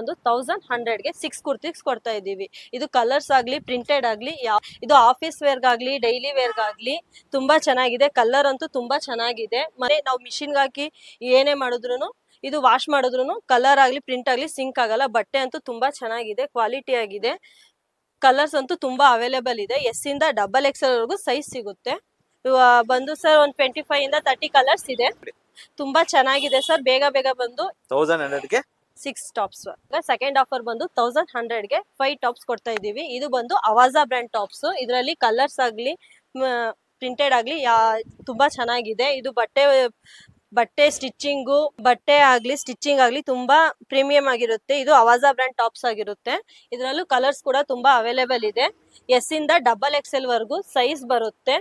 ಒಂದು ತೌಸಂಡ್ ಹಂಡ್ರೆಡ್ಗೆ ಸಿಕ್ಸ್ ಕುರ್ತೀಸ್ ಕೊಡ್ತಾ ಇದ್ದೀವಿ. ಇದು ಕಲರ್ಸ್ ಆಗ್ಲಿ ಪ್ರಿಂಟೆಡ್ ಆಗ್ಲಿ, ಯಾವ, ಇದು ಆಫೀಸ್ ವೇರ್ಗಾಗಲಿ ಡೈಲಿ ವೇರ್ಗಾಗಲಿ ತುಂಬಾ ಚೆನ್ನಾಗಿದೆ. ಕಲರ್ ಅಂತೂ ತುಂಬಾ ಚೆನ್ನಾಗಿದೆ. ಮತ್ತೆ ನಾವು ಮಿಷಿನ್ಗೆ ಹಾಕಿ ಏನೇ ಮಾಡಿದ್ರು ಇದು ವಾಶ್ ಮಾಡಿದ್ರು ಕಲರ್ ಆಗ್ಲಿ ಪ್ರಿಂಟ್ ಆಗ್ಲಿ ಸಿಂಕ್ ಆಗಲ್ಲ. ಬಟ್ಟೆ ಅಂತೂ ತುಂಬಾ ಚೆನ್ನಾಗಿದೆ ಕ್ವಾಲಿಟಿ ಆಗಿದೆ. ಕಲರ್ಸ್ ಅಂತೂ ತುಂಬಾ ಅವೈಲೇಬಲ್ ಇದೆ. ಎಸ್ ಇಂದ ಡಬಲ್ ವರೆಗೂ ಸೈಜ್ ಸಿಗುತ್ತೆ. ಬಂದು ಸರ್ ಒಂದು ಟ್ವೆಂಟಿ ಫೈವ್ ಇಂದ ತರ್ಟಿ ಕಲರ್ಸ್ ಇದೆ. ತುಂಬಾ ಚೆನ್ನಾಗಿದೆ ಸರ್ ಬೇಗ ಬೇಗ ಬಂದು ತೌಸಂಡ್ ಹಂಡ್ರೆಡ್ಗೆ ಸಿಕ್ಸ್ ಟಾಪ್ಸ್ ಸೆಕೆಂಡ್ ಆಫರ್ ಬಂದು ತೌಸಂಡ್ ಹಂಡ್ರೆಡ್ಗೆ ಫೈವ್ ಟಾಪ್ಸ್ ಕೊಡ್ತಾ ಇದೀವಿ ಇದು ಬಂದು ಅವಾಜಾ ಬ್ರ್ಯಾಂಡ್ ಟಾಪ್ಸ್ ಇದರಲ್ಲಿ ಕಲರ್ಸ್ ಆಗಲಿ ಪ್ರಿಂಟೆಡ್ ಆಗಲಿ ಯಾ ತುಂಬಾ ಚೆನ್ನಾಗಿದೆ. ಇದು ಬಟ್ಟೆ ಬಟ್ಟೆ ಸ್ಟಿಚಿಂಗು ಬಟ್ಟೆ ಆಗ್ಲಿ ಸ್ಟಿಚಿಂಗ್ ಆಗ್ಲಿ ತುಂಬಾ ಪ್ರೀಮಿಯಂ ಆಗಿರುತ್ತೆ. ಇದು ಅವಾಜಾ ಬ್ರ್ಯಾಂಡ್ ಟಾಪ್ಸ್ ಆಗಿರುತ್ತೆ. ಇದರಲ್ಲೂ ಕಲರ್ಸ್ ಕೂಡ ತುಂಬಾ ಅವೈಲೇಬಲ್ ಇದೆ. ಎಸ್ ಇಂದ ಡಬಲ್ ಎಕ್ಸ್ ಎಲ್ ವರೆಗೂ ಸೈಜ್ ಬರುತ್ತೆ.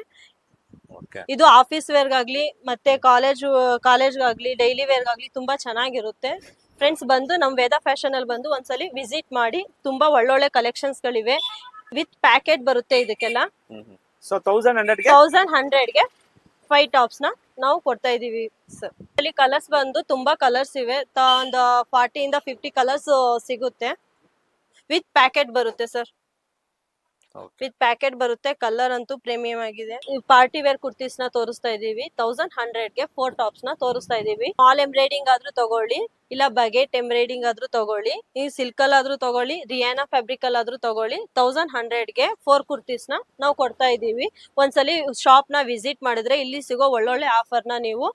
ಇದು ಆಫೀಸ್ ವೇರ್ಗಾಗ್ಲಿ ಮತ್ತೆ ಕಾಲೇಜ್ ಕಾಲೇಜ್ಗಾಗ್ಲಿ ಡೈಲಿ ವೇರ್ಗಾಗ್ಲಿ ತುಂಬಾ ಚೆನ್ನಾಗಿರುತ್ತೆ. ಫ್ರೆಂಡ್ಸ್ ಬಂದು ನಮ್ ವೇದ ಫ್ಯಾಷನ್ ಅಲ್ಲಿ ಬಂದು ಒಂದ್ಸಲಿ ವಿಸಿಟ್ ಮಾಡಿ ತುಂಬಾ ಒಳ್ಳೊಳ್ಳೆ ಕಲೆಕ್ಷನ್ಸ್ ಗಳಿವೆ. ವಿತ್ ಪ್ಯಾಕೆಟ್ ಬರುತ್ತೆ ಇದಕ್ಕೆಲ್ಲ. ಸೊ ತೌಸಂಡ್ ಹಂಡ್ರೆಡ್ಗೆ ತೌಸಂಡ್ ಹಂಡ್ರೆಡ್ಗೆ ಫೈವ್ ಟಾಪ್ಸ್ನ ನಾವು ಕೊಡ್ತಾ ಇದೀವಿ ಸರ್ ಅಲ್ಲಿ ಕಲರ್ಸ್ ಬಂದು ತುಂಬಾ ಕಲರ್ಸ್ ಇವೆ. ತ- ಒಂದು ಫಾರ್ಟಿ ಇಂದ ಫಿಫ್ಟಿ ಕಲರ್ಸ್ ಸಿಗುತ್ತೆ. ವಿತ್ ಪ್ಯಾಕೆಟ್ ಬರುತ್ತೆ ಸರ್ ವಿತ್ ಪ್ಯಾಕೆಟ್ ಬರುತ್ತೆ, ಕಲರ್ ಅಂತೂ ಪ್ರೀಮಿಯಂ ಆಗಿದೆ. ಪಾರ್ಟಿ ವೇರ್ ಕುರ್ತೀಸ್ನ ತೋರಿಸ್ತಾ ಇದೀವಿ ತೌಸಂಡ್ ಹಂಡ್ರೆಡ್ಗೆ ಫೋರ್ ಟಾಪ್ಸ್ನ ತೋರಿಸ್ತಾ ಇದೀವಿ ಆಲ್ ಎಂಬ್ರಾಯ್ಡಿಂಗ್ ಆದ್ರೂ ತಗೊಳ್ಳಿ, ಇಲ್ಲ ಬಗೆಟ್ ಎಂಬ್ರಾಯ್ಡಿಂಗ್ ಆದ್ರೂ ತಗೊಳ್ಳಿ, ಈ ಸಿಲ್ಕ್ ಅಲ್ಲಿ ಆದ್ರೂ ತಗೊಳ್ಳಿ ರಿಯಾನಾ ಫ್ಯಾಬ್ರಿಕ್ ಅಲ್ಲಿ ಆದ್ರೂ ತಗೊಳ್ಳಿ ತೌಸಂಡ್ ಹಂಡ್ರೆಡ್ಗೆ ಫೋರ್ ಕುರ್ತೀಸ್ನ ನಾವು ಕೊಡ್ತಾ ಇದೀವಿ ಒಂದ್ಸಲಿ ಶಾಪ್ನ ವಿಸಿಟ್ ಮಾಡಿದ್ರೆ ಇಲ್ಲಿ ಸಿಗೋ ಒಳ್ಳೊಳ್ಳೆ ಆಫರ್ನ ನೀವು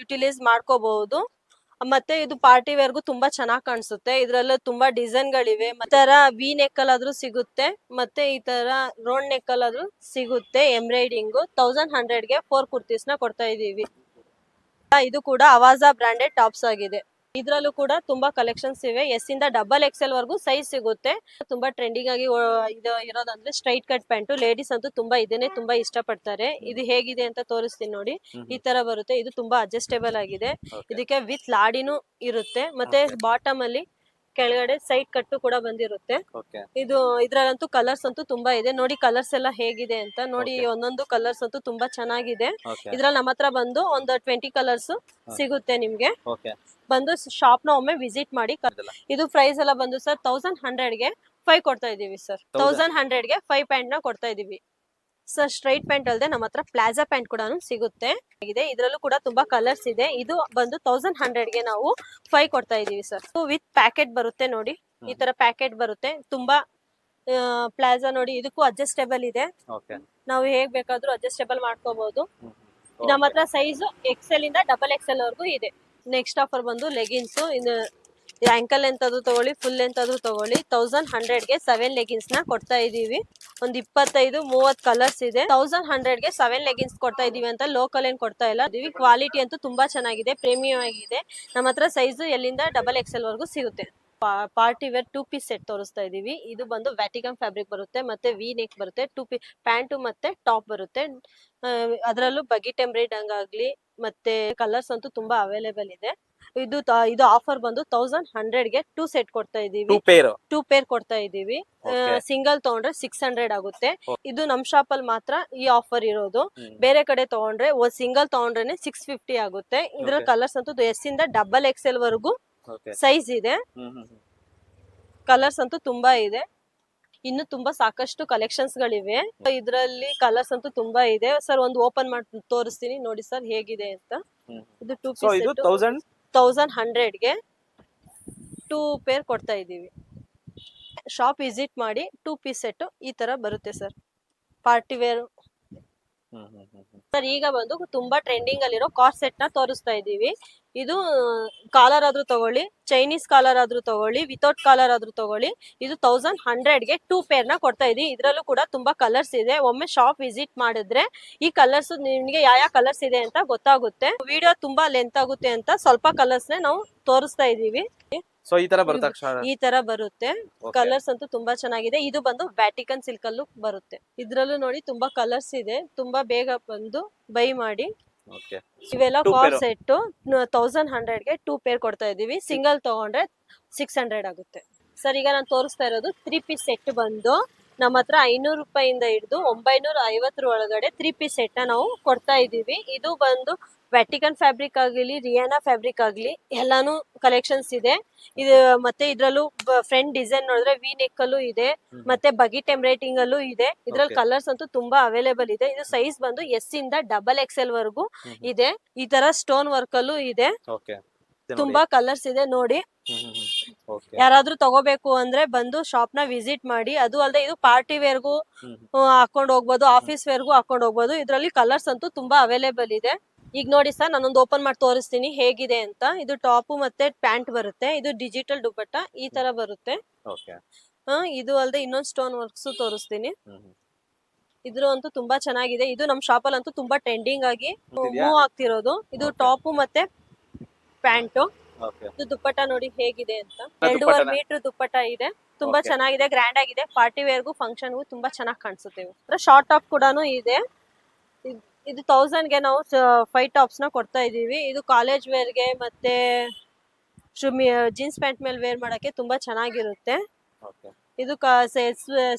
ಯುಟಿಲೈಸ್ ಮಾಡ್ಕೋಬಹುದು. ಮತ್ತೆ ಇದು ಪಾರ್ಟಿ ವೇರ್ಗೂ ತುಂಬಾ ಚೆನ್ನಾಗಿ ಕಾಣಿಸುತ್ತೆ. ಇದ್ರಲ್ಲೂ ತುಂಬಾ ಡಿಸೈನ್ ಗಳಿವೆ ತರ ವಿ ನೆಕ್ ಅಲ್ಲಾದ್ರೂ ಸಿಗುತ್ತೆ. ಮತ್ತೆ ಈ ತರ ರೌಂಡ್ ನೆಕ್ ಅಲ್ಲಾದ್ರೂ ಸಿಗುತ್ತೆ ಎಂಬ್ರಾಯ್ಡಿಂಗ್ ತೌಸಂಡ್ ಹಂಡ್ರೆಡ್ಗೆ ಫೋರ್ ಕುರ್ತೀಸ್ನ ಕೊಡ್ತಾ ಇದೀವಿ. ಇದು ಕೂಡ ಅವಾಜಾ ಬ್ರಾಂಡೆಡ್ ಟಾಪ್ಸ್ ಆಗಿದೆ. ಇದ್ರಲ್ಲೂ ಕೂಡ ತುಂಬಾ ಕಲೆಕ್ಷನ್ಸ್ ಇವೆ. ಎಸ್ ಇಂದ ಡಬಲ್ ಎಕ್ಸೆಲ್ ವರೆಗೂ ಸೈಜ್ ಸಿಗುತ್ತೆ. ತುಂಬಾ ಟ್ರೆಂಡಿಂಗ್ ಆಗಿ ಇದು ಇರೋದಂದ್ರೆ ಸ್ಟ್ರೈಟ್ ಕಟ್ ಪ್ಯಾಂಟು ಲೇಡೀಸ್ ಅಂತೂ ತುಂಬಾ ಇದನ್ನೇ ತುಂಬಾ ಇಷ್ಟಪಡ್ತಾರೆ. ಇದು ಹೇಗಿದೆ ಅಂತ ತೋರಿಸ್ತೀನಿ ನೋಡಿ. ಈ ತರ ಬರುತ್ತೆ. ಇದು ತುಂಬಾ ಅಡ್ಜಸ್ಟೇಬಲ್ ಆಗಿದೆ. ಇದಕ್ಕೆ ವಿತ್ ಲಾಡಿನೂ ಇರುತ್ತೆ. ಮತ್ತೆ ಬಾಟಮ್ ಅಲ್ಲಿ ಕೆಳಗಡೆ ಸೈಡ್ ಕಟ್ಟು ಕೂಡ ಬಂದಿರುತ್ತೆ. ಓಕೆ. ಇದು ಇದ್ರಲ್ಲಂತೂ ಕಲರ್ಸ್ ಅಂತೂ ತುಂಬಾ ಇದೆ. ನೋಡಿ ಕಲರ್ಸ್ ಎಲ್ಲ ಹೇಗಿದೆ ಅಂತ. ನೋಡಿ ಒಂದೊಂದು ಕಲರ್ಸ್ ಅಂತೂ ತುಂಬಾ ಚೆನ್ನಾಗಿದೆ. ಓಕೆ. ಇದ್ರಲ್ಲಿ ನಮ್ಮ ಹತ್ರ ಬಂದು ಒಂದು ಟ್ವೆಂಟಿ ಕಲರ್ಸ್ ಸಿಗುತ್ತೆ ನಿಮ್ಗೆ. ಓಕೆ. ಬಂದು ಶಾಪ್ನ ಒಮ್ಮೆ ವಿಸಿಟ್ ಮಾಡಿ ಕ- ಇದೆಲ್ಲ. ಇದು ಪ್ರೈಸ್ ಎಲ್ಲ ಬಂದು ಸರ್ ತೌಸಂಡ್ ಹಂಡ್ರೆಡ್ಗೆ ಫೈವ್ ಕೊಡ್ತಾ ಇದೀವಿ ಸರ್. ತೌಸಂಡ್ ಹಂಡ್ರೆಡ್ಗೆ ಫೈವ್ ಪ್ಯಾಂಟ್ನ ಕೊಡ್ತಾ ಇದೀವಿ ಸರ್ ಸ್ಟ್ರೈಟ್ ಪ್ಯಾಂಟ್ ಅಲ್ಲದೆ ನಮ್ಮ ಹತ್ರ ಪ್ಲಾಜಾ ಪ್ಯಾಂಟ್ ಕೂಡ ಸಿಗುತ್ತೆ. ಇದೆ ಇದರಲ್ಲೂ ಕೂಡ ತುಂಬಾ ಕಲರ್ಸ್ ಇದೆ. ಇದು ಬಂದು ತೌಸಂಡ್ ಹಂಡ್ರೆಡ್ಗೆ ನಾವು ಫೈವ್ ಕೊಡ್ತಾ ಇದೀವಿ ಸರ್ ವಿತ್ ಪ್ಯಾಕೆಟ್ ಬರುತ್ತೆ ನೋಡಿ. ಈ ತರ ಪ್ಯಾಕೆಟ್ ಬರುತ್ತೆ. ತುಂಬಾ ಪ್ಲಾಜಾ ನೋಡಿ. ಇದಕ್ಕೂ ಅಡ್ಜಸ್ಟೇಬಲ್ ಇದೆ. ನಾವು ಹೇಗ್ ಬೇಕಾದ್ರೂ ಅಡ್ಜಸ್ಟೇಬಲ್ ಮಾಡ್ಕೋಬಹುದು ನಮ್ಮ ಹತ್ರ ಸೈಜ್ ಎಕ್ಸೆಲ್ ಇಂದ ಡಬಲ್ ಎಕ್ಸೆಲ್ ವರೆಗೂ ಇದೆ. ನೆಕ್ಸ್ಟ್ ಆಫರ್ ಬಂದು ಲೆಗಿನ್ಸ್ ಇನ್ನು ಆಂಕಲ್ ಲೆಂತ್ ಆದ್ರೂ ತಗೊಳ್ಳಿ ಫುಲ್ ಲೆಂತ್ ಆದ್ರೂ ತಗೊಳ್ಳಿ. ತೌಸಂಡ್ ಹಂಡ್ರೆಡ್ಗೆ ಸೆವೆನ್ ಲೆಗಿನ್ಸ್ನ ಕೊಡ್ತಾ ಇದೀವಿ ಒಂದ್ ಇಪ್ಪತ್ತೈದು ಮೂವತ್ ಕಲರ್ಸ್ ಇದೆ. ತೌಸಂಡ್ ಹಂಡ್ರೆಡ್ಗೆ ಸೆವೆನ್ ಲೆಗಿನ್ಸ್ ಕೊಡ್ತಾ ಇದೀವಿ ಅಂತ ಲೋಕಲ್ ಏನ್ ಕೊಡ್ತಾ ಇಲ್ಲ. ಇದೀವಿ ಕ್ವಾಲಿಟಿ ಅಂತೂ ತುಂಬಾ ಚೆನ್ನಾಗಿದೆ ಪ್ರೀಮಿಯಂ ಆಗಿದೆ. ನಮ್ಮ ಹತ್ರ ಸೈಜ್ ಎಲ್ಲಿಂದ ಡಬಲ್ ಎಕ್ಸೆಲ್ ವರೆಗೂ ಸಿಗುತ್ತೆ. Party wear two piece set ತೋರಿಸ್ತಾ ಇದೀವಿ ಇದು ಬಂದು ವ್ಯಾಟಿಕಮ್ ಫ್ಯಾಬ್ರಿಕ್ ಬರುತ್ತೆ, ಮತ್ತೆ ವಿ ನೆಕ್ ಬರುತ್ತೆ ಟೂ ಪಿ ಪ್ಯಾಂಟು ಮತ್ತೆ ಟಾಪ್ ಬರುತ್ತೆ. ಅದರಲ್ಲೂ ಬಗಿಟ್ ಎಂಬ್ರಾಯ್ಡ್ ಆಗ್ಲಿ ಮತ್ತೆ ಕಲರ್ಸ್ ಅಂತೂ ತುಂಬಾ ಅವೈಲೇಬಲ್ ಇದೆ. ಇದು ತ- ಇದು ಆಫರ್ ಬಂದು ತೌಸಂಡ್ ಹಂಡ್ರೆಡ್ಗೆ ಟೂ ಸೆಟ್ ಕೊಡ್ತಾ ಟೂ ಇದೀವಿ ಪೇರ್ ಟೂ ಪೇರ್ ಕೊಡ್ತಾ ಇದೀವಿ Okay. ಸಿಂಗಲ್ ತಗೊಂಡ್ರೆ ಸಿಕ್ಸ್ ಹಂಡ್ರೆಡ್ ಆಗುತ್ತೆ. Okay. ಇದು ನಮ್ ಶಾಪ್ ಅಲ್ಲಿ ಮಾತ್ರ ಈ ಆಫರ್ ಇರೋದು. ಬೇರೆ ಕಡೆ ತಗೊಂಡ್ರೆ ಸಿಂಗಲ್ ತಗೊಂಡ್ರೆ ಸಿಕ್ಸ್ ಫಿಫ್ಟಿ ಆಗುತ್ತೆ. ಇದ್ರ Okay. ಕಲರ್ಸ್ ಅಂತೂ ಎಸ್ ಇಂದ ಡಬಲ್ ಎಕ್ಸೆಲ್ ವರೆಗೂ ಓಕೆ ಸೈಜ್ ಇದೆ. ಕಲರ್ಸ್ ಅಂತೂ ತುಂಬಾ ಇದೆ. ಇನ್ನು ತುಂಬಾ ಸಾಕಷ್ಟು ಕಲೆಕ್ಷನ್ಸ್ ಗಳಿವೆ. ಇದ್ರಲ್ಲಿ ಕಲರ್ಸ್ ಅಂತೂ ತುಂಬಾ ಇದೆ. ಸರ್ ಒಂದು ಓಪನ್ ಮಾಡಿ ತೋರಿಸ್ತೀನಿ. ನೋಡಿ ಸರ್ ಹೇಗಿದೆ ಅಂತ. ಇದು ಟೂ ಸೊ ಇದು ಪೀಸ್ ತೌಸಂಡ್ ತೌಸಂಡ್ ಹಂಡ್ರೆಡ್ಗೆ ಟೂ ಪೇರ್ ಕೊಡ್ತಾ ಇದ್ದೀವಿ. ಶಾಪ್ ವಿಸಿಟ್ ಮಾಡಿ ಟೂ ಪೀಸ್ ಸೆಟ್ಟು ಈ ಥರ ಬರುತ್ತೆ ಸರ್ ಪಾರ್ಟಿ ವೇರ್ ಸರ್, ಈಗ ಬಂದು ತುಂಬಾ ಟ್ರೆಂಡಿಂಗ್ ಅಲ್ಲಿರೋ ಕಾರ್ ಸೆಟ್ನ ತೋರಿಸ್ತಾ ಇದೀವಿ ಇದು ಕಾಲರ್ ಆದ್ರೂ ತಗೊಳ್ಳಿ ಚೈನೀಸ್ ಕಾಲರ್ ಆದ್ರೂ ತಗೊಳ್ಳಿ ವಿತೌಟ್ ಕಾಲರ್ ಆದ್ರೂ ತಗೊಳ್ಳಿ, ಇದು ತೌಸಂಡ್ ಹಂಡ್ರೆಡ್ಗೆ ಟೂ ಪೇರ್ನ ಕೊಡ್ತಾ ಇದೀವಿ ಇದ್ರಲ್ಲೂ ಕೂಡ ತುಂಬಾ ಕಲರ್ಸ್ ಇದೆ. ಒಮ್ಮೆ ಶಾಪ್ ವಿಸಿಟ್ ಮಾಡಿದ್ರೆ ಈ ಕಲರ್ಸ್ ನಿಮ್ಗೆ ಯಾವ ಯಾವ ಕಲರ್ಸ್ ಇದೆ ಅಂತ ಗೊತ್ತಾಗುತ್ತೆ. ವಿಡಿಯೋ ತುಂಬಾ ಲೆಂತ್ ಆಗುತ್ತೆ ಅಂತ ಸ್ವಲ್ಪ ಕಲರ್ಸ್ ನೇ ನಾವು ತೋರಿಸ್ತಾ ಇದೀವಿ ಸೊ ಈ ತರ ಬರುತ್ತೆ ಅಕ್ಷರ ಈ ತರ ಬರುತ್ತೆ. ಕಲರ್ಸ್ ಅಂತೂ ತುಂಬಾ ಚೆನ್ನಾಗಿದೆ. ಇದು ಬಂದು ವ್ಯಾಟಿಕನ್ ಸಿಲ್ಕ್ ಅಲ್ಲೂ ಬರುತ್ತೆ. ಇದ್ರಲ್ಲೂ ನೋಡಿ ತುಂಬಾ ಕಲರ್ಸ್ ಇದೆ. ತುಂಬಾ ಬೇಗ ಬಂದು ಬೈ ಮಾಡಿ. ಇವೆಲ್ಲ ಫಾರ್ ಕಾರ್. ಸೆಟ್ ತೌಸಂಡ್ ಹಂಡ್ರೆಡ್ಗೆ ಟೂ ಪೇರ್ ಕೊಡ್ತಾ ಇದೀವಿ ಸಿಂಗಲ್ ತಗೊಂಡ್ರೆ ಸಿಕ್ಸ್ ಹಂಡ್ರೆಡ್ ಆಗುತ್ತೆ. ಸರ್ ಈಗ ನಾನು ತೋರಿಸ್ತಾ ಇರೋದು ತ್ರೀ ಪೀಸ್ ಸೆಟ್ ಬಂದು ನಮ್ಮ ಹತ್ರ ಐನೂರು ರೂಪಾಯಿಂದ ಹಿಡಿದು ಒಂಬೈನೂರ ಐವತ್ತರ ಒಳಗಡೆ ತ್ರೀ ಪೀಸ್ ಸೆಟ್ನ ನಾವು ಕೊಡ್ತಾ ಇದೀವಿ ಇದು ಬಂದು ವ್ಯಾಟಿಕನ್ ಫ್ಯಾಬ್ರಿಕ್ ಆಗಲಿ ರಿಯಾನಾ ಫ್ಯಾಬ್ರಿಕ್ ಆಗಲಿ ಎಲ್ಲಾನು ಕಲೆಕ್ಷನ್ಸ್ ಇದೆ. ಇದು ಮತ್ತೆ ಇದ್ರಲ್ಲೂ ಫ್ರಂಟ್ ಡಿಸೈನ್ ನೋಡಿದ್ರೆ ವಿ ನೆಕ್ ಅಲ್ಲೂ ಇದೆ. ಮತ್ತೆ ಬಗಿ ಎಂಬ್ರೈಟಿಂಗ್ ಅಲ್ಲೂ ಇದೆ. ಇದ್ರಲ್ಲಿ ಕಲರ್ಸ್ ಅಂತೂ ತುಂಬಾ ಅವೈಲೇಬಲ್ ಇದೆ. ಇದು ಸೈಜ್ ಬಂದು ಎಸ್ ಇಂದ ಡಬಲ್ ಎಕ್ಸ್ ಎಲ್ ವರೆಗೂ. ಇದೆ. ಈ ತರ ಸ್ಟೋನ್ ವರ್ಕ್ ಅಲ್ಲೂ ಇದೆ. ತುಂಬಾ ಕಲರ್ಸ್ ಇದೆ ನೋಡಿ. ಯಾರಾದ್ರೂ ತಗೋಬೇಕು ಅಂದ್ರೆ ಬಂದು ಶಾಪ್ನ ವಿಸಿಟ್ ಮಾಡಿ ಅದು ಅಲ್ಲದೆ ಇದು ಪಾರ್ಟಿ ವೇರ್ಗೂ ಹಾಕೊಂಡ್ ಹೋಗ್ಬೋದು ಆಫೀಸ್ ವೇರ್ ಗು ಹಾಕೊಂಡ್ ಹೋಗ್ಬೋದು. ಇದ್ರಲ್ಲಿ ಕಲರ್ಸ್ ಅಂತೂ ತುಂಬಾ ಅವೈಲೇಬಲ್ ಇದೆ. ಈಗ ನೋಡಿ ಸರ್ ನಾನೊಂದು ಓಪನ್ ಮಾಡಿ ತೋರಿಸ್ತೀನಿ ಹೇಗಿದೆ ಅಂತ. ಇದು ಟಾಪ್ ಮತ್ತೆ ಪ್ಯಾಂಟ್ ಬರುತ್ತೆ ಇದು ಡಿಜಿಟಲ್ ದುಪ್ಪಟ್ಟ ಈ ತರ ಬರುತ್ತೆ. ಇದು ಅಲ್ಲದೆ ಇನ್ನೊಂದು ಸ್ಟೋನ್ ವರ್ಕ್ಸ್ ತೋರಿಸ್ತೀನಿ. ಇದ್ರ ಅಂತೂ ತುಂಬಾ ಚೆನ್ನಾಗಿದೆ. ಇದು ನಮ್ ಶಾಪ್ ಅಲ್ಲಿ ಅಂತೂ ತುಂಬಾ ಟ್ರೆಂಡಿಂಗ್ ಆಗಿ ಮೂವ್ ಆಗ್ತಿರೋದು. ಇದು. ಟಾಪ್ ಮತ್ತೆ ಪ್ಯಾಂಟು ಇದು ದುಪ್ಪಟ್ಟ ನೋಡಿ ಹೇಗಿದೆ ಅಂತ? ಎರಡೂವರೆ ಮೀಟರ್ ದುಪ್ಪಟ್ಟ ಇದೆ. ತುಂಬಾ ಚೆನ್ನಾಗಿದೆ ಗ್ರ್ಯಾಂಡ್ ಆಗಿದೆ. ಪಾರ್ಟಿ ವೇರ್ಗೂ ಫಂಕ್ಷನ್ಗೂ ತುಂಬಾ ಚೆನ್ನಾಗಿ ಕಾಣಿಸುತ್ತೆ ಶಾರ್ಟ್ ಟಾಪ್ ಕೂಡ ಇದೆ. ಇದ್- ಇದು ತೌಸಂಡ್ಗೆ ನಾವು ಫೈವ್ ಟಾಪ್ಸ್ನ ಕೊಡ್ತಾ ಇದೀವಿ ಇದು ಕಾಲೇಜ್ ವೇರ್ಗೆ ಮತ್ತೆ ಜೀನ್ಸ್ ಪ್ಯಾಂಟ್ ಮೇಲೆ ವೇರ್ ಮಾಡಕ್ಕೆ ತುಂಬಾ ಚೆನ್ನಾಗಿರುತ್ತೆ. ಇದು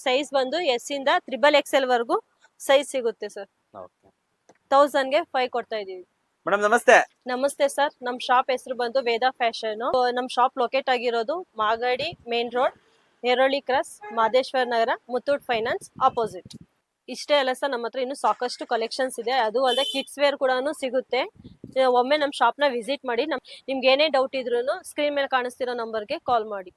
ಸೈಜ್ ಬಂದು ಎಸ್ ಇಂದ ತ್ರಿಬಲ್ ಎಕ್ಸ್ ಎಲ್ ವರ್ಗೂ ಸೈಜ್ ಸಿಗುತ್ತೆ ಸರ್ ತೌಸಂಡ್ಗೆ ತೌಸಂಡ್ಗೆ ಫೈವ್ ಕೊಡ್ತಾ ಇದೀವಿ ಮೇಡಮ್, ನಮಸ್ತೆ. ನಮಸ್ತೆ ಸರ್. ನಮ್ ಶಾಪ್ ಹೆಸರು ಬಂದು ವೇದ ಫ್ಯಾಷನ್ ನಮ್ ಶಾಪ್ ಲೊಕೇಟ್ ಆಗಿರೋದು Magadi main road Heroli cross, Madeshwara Nagar, Muthoot finance opposite. ಇಷ್ಟೇ ಅಲ್ಲ ಸರ್ ನಮ್ಮ ಹತ್ರ ಇನ್ನು ಸಾಕಷ್ಟು ಕಲೆಕ್ಷನ್ಸ್ ಇದೆ. ಅದು ಅಲ್ಲದೆ ಕಿಡ್ಸ್ ವೇರ್ ಕೂಡ ಸಿಗುತ್ತೆ. ಒಮ್ಮೆ ನಮ್ಮ ಶಾಪ್ನ ವಿಸಿಟ್ ಮಾಡಿ ನಮ್ ನಿಮ್ಗೆ ಏನೇ ಡೌಟ್ ಇದ್ರೂ ಸ್ಕ್ರೀನ್ ಮೇಲೆ ಕಾಣಿಸ್ತಿರೋ ನಂಬರ್ಗೆ ಕಾಲ್ ಮಾಡಿ.